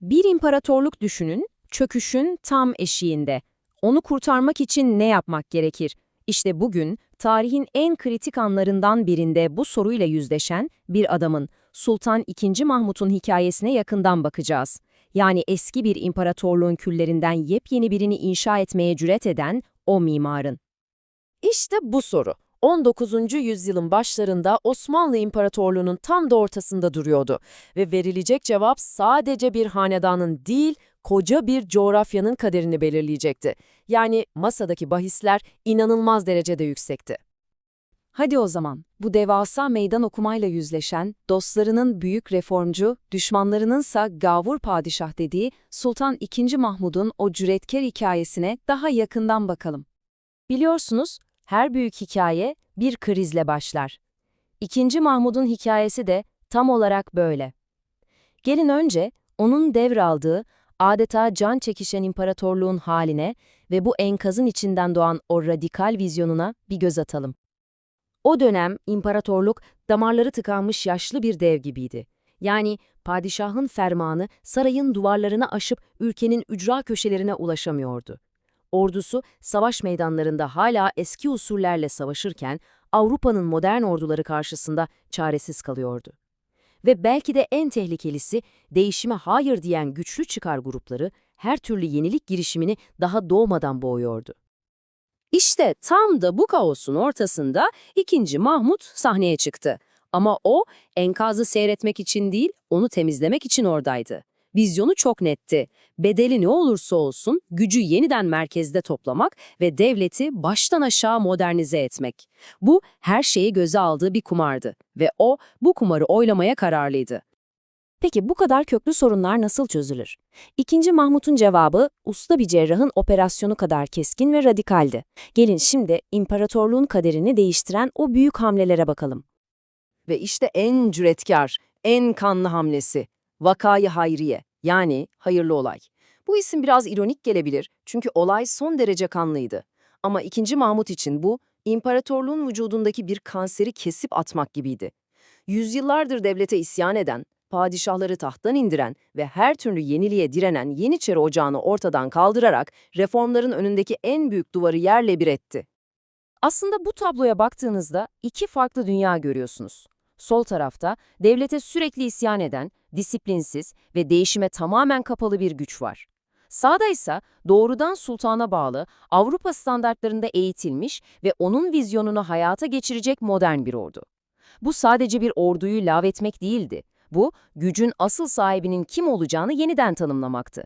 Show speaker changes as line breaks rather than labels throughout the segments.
Bir imparatorluk düşünün, çöküşün tam eşiğinde. Onu kurtarmak için ne yapmak gerekir? İşte bugün tarihin en kritik anlarından birinde bu soruyla yüzleşen bir adamın, Sultan II. Mahmut'un hikayesine yakından bakacağız. Yani eski bir imparatorluğun küllerinden yepyeni birini inşa etmeye cüret eden o mimarın.
İşte bu soru. 19. yüzyılın başlarında Osmanlı İmparatorluğu'nun tam da ortasında duruyordu ve verilecek cevap sadece bir hanedanın değil, koca bir coğrafyanın kaderini belirleyecekti. Yani masadaki bahisler inanılmaz derecede yüksekti.
Hadi o zaman bu devasa meydan okumayla yüzleşen, dostlarının büyük reformcu, düşmanlarınınsa gavur padişah dediği Sultan II. Mahmud'un o cüretkar hikayesine daha yakından bakalım. Biliyorsunuz, her büyük hikaye bir krizle başlar. İkinci Mahmud'un hikayesi de tam olarak böyle. Gelin önce onun devraldığı, adeta can çekişen imparatorluğun haline ve bu enkazın içinden doğan o radikal vizyonuna bir göz atalım. O dönem imparatorluk damarları tıkanmış yaşlı bir dev gibiydi. Yani padişahın fermanı sarayın duvarlarını aşıp ülkenin ücra köşelerine ulaşamıyordu. Ordusu savaş meydanlarında hala eski usullerle savaşırken Avrupa'nın modern orduları karşısında çaresiz kalıyordu. Ve belki de en tehlikelisi değişime hayır diyen güçlü çıkar grupları her türlü yenilik girişimini daha doğmadan boğuyordu. İşte tam da bu kaosun ortasında 2. Mahmut sahneye çıktı. Ama o enkazı seyretmek için değil, onu temizlemek için oradaydı. Vizyonu çok netti. Bedeli ne olursa olsun gücü yeniden merkezde toplamak ve devleti baştan aşağı modernize etmek. Bu her şeyi göze aldığı bir kumardı ve o bu kumarı oylamaya kararlıydı. Peki bu kadar köklü sorunlar nasıl çözülür? İkinci Mahmut'un cevabı usta bir cerrahın operasyonu kadar keskin ve radikaldi. Gelin şimdi imparatorluğun kaderini değiştiren o büyük hamlelere bakalım.
Ve işte en cüretkar, en kanlı hamlesi. Vakayı Hayriye, yani hayırlı olay. Bu isim biraz ironik gelebilir çünkü olay son derece kanlıydı. Ama 2. Mahmut için bu, imparatorluğun vücudundaki bir kanseri kesip atmak gibiydi. Yüzyıllardır devlete isyan eden, padişahları tahttan indiren ve her türlü yeniliğe direnen Yeniçeri Ocağı'nı ortadan kaldırarak reformların önündeki en büyük duvarı yerle bir etti.
Aslında bu tabloya baktığınızda iki farklı dünya görüyorsunuz. Sol tarafta devlete sürekli isyan eden, disiplinsiz ve değişime tamamen kapalı bir güç var. Sağda ise doğrudan sultana bağlı, Avrupa standartlarında eğitilmiş ve onun vizyonunu hayata geçirecek modern bir ordu. Bu sadece bir orduyu lağvetmek değildi. Bu, gücün asıl sahibinin kim olacağını yeniden tanımlamaktı.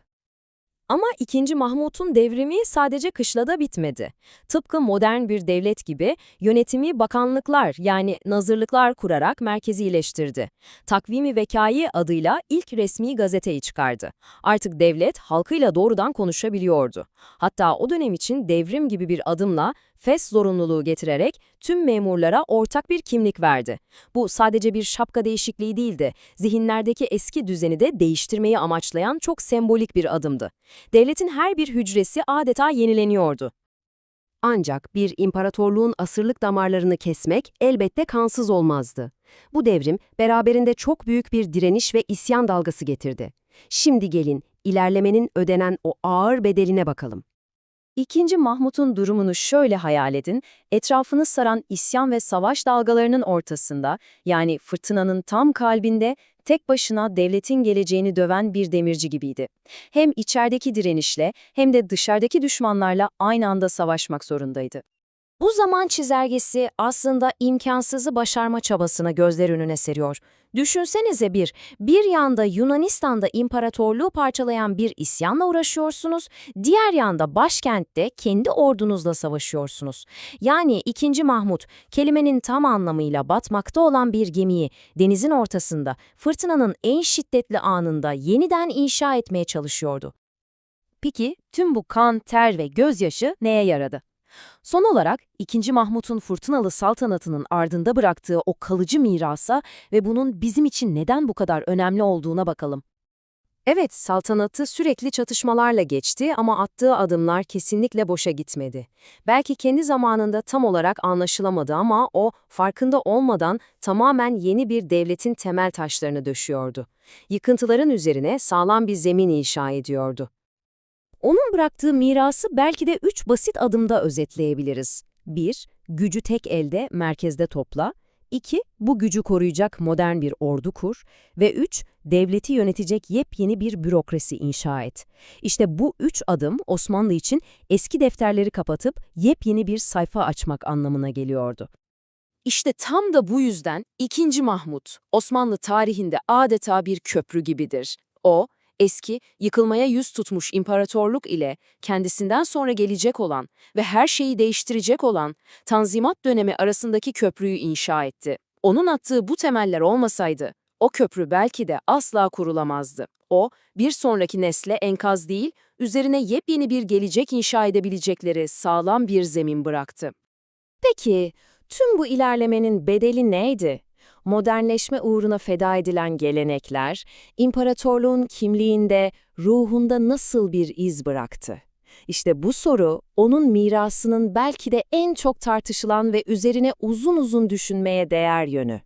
Ama 2. Mahmut'un devrimi sadece kışlada bitmedi. Tıpkı modern bir devlet gibi yönetimi bakanlıklar yani nazırlıklar kurarak merkezileştirdi. Takvimi Vekai adıyla ilk resmi gazeteyi çıkardı. Artık devlet halkıyla doğrudan konuşabiliyordu. Hatta o dönem için devrim gibi bir adımla fes zorunluluğu getirerek tüm memurlara ortak bir kimlik verdi. Bu sadece bir şapka değişikliği değildi, zihinlerdeki eski düzeni de değiştirmeyi amaçlayan çok sembolik bir adımdı. Devletin her bir hücresi adeta yenileniyordu. Ancak bir imparatorluğun asırlık damarlarını kesmek elbette kansız olmazdı. Bu devrim beraberinde çok büyük bir direniş ve isyan dalgası getirdi. Şimdi gelin ilerlemenin ödenen o ağır bedeline bakalım. İkinci Mahmut'un durumunu şöyle hayal edin, etrafını saran isyan ve savaş dalgalarının ortasında, yani fırtınanın tam kalbinde, tek başına devletin geleceğini döven bir demirci gibiydi. Hem içerideki direnişle hem de dışarıdaki düşmanlarla aynı anda savaşmak zorundaydı. Bu zaman çizelgesi aslında imkansızı başarma çabasına gözler önüne seriyor. Düşünsenize bir, bir yanda Yunanistan'da imparatorluğu parçalayan bir isyanla uğraşıyorsunuz, diğer yanda başkentte kendi ordunuzla savaşıyorsunuz. Yani 2. Mahmut, kelimenin tam anlamıyla batmakta olan bir gemiyi denizin ortasında, fırtınanın en şiddetli anında yeniden inşa etmeye çalışıyordu. Peki tüm bu kan, ter ve gözyaşı neye yaradı? Son olarak 2. Mahmut'un fırtınalı saltanatının ardında bıraktığı o kalıcı mirasa ve bunun bizim için neden bu kadar önemli olduğuna bakalım.
Evet, saltanatı sürekli çatışmalarla geçti ama attığı adımlar kesinlikle boşa gitmedi. Belki kendi zamanında tam olarak anlaşılamadı ama o, farkında olmadan tamamen yeni bir devletin temel taşlarını döşüyordu. Yıkıntıların üzerine sağlam bir zemin inşa ediyordu. Onun bıraktığı mirası belki de üç basit adımda özetleyebiliriz. 1. Gücü tek elde, merkezde topla. 2. Bu gücü koruyacak modern bir ordu kur. Ve 3. Devleti yönetecek yepyeni bir bürokrasi inşa et. İşte bu üç adım Osmanlı için eski defterleri kapatıp yepyeni bir sayfa açmak anlamına geliyordu. İşte tam da bu yüzden 2. Mahmut, Osmanlı tarihinde adeta bir köprü gibidir. O, eski, yıkılmaya yüz tutmuş imparatorluk ile kendisinden sonra gelecek olan ve her şeyi değiştirecek olan Tanzimat dönemi arasındaki köprüyü inşa etti. Onun attığı bu temeller olmasaydı, o köprü belki de asla kurulamazdı. O, bir sonraki nesle enkaz değil, üzerine yepyeni bir gelecek inşa edebilecekleri sağlam bir zemin bıraktı. Peki, tüm bu ilerlemenin bedeli neydi? Modernleşme uğruna feda edilen gelenekler, imparatorluğun kimliğinde, ruhunda nasıl bir iz bıraktı? İşte bu soru, onun mirasının belki de en çok tartışılan ve üzerine uzun uzun düşünmeye değer yönü.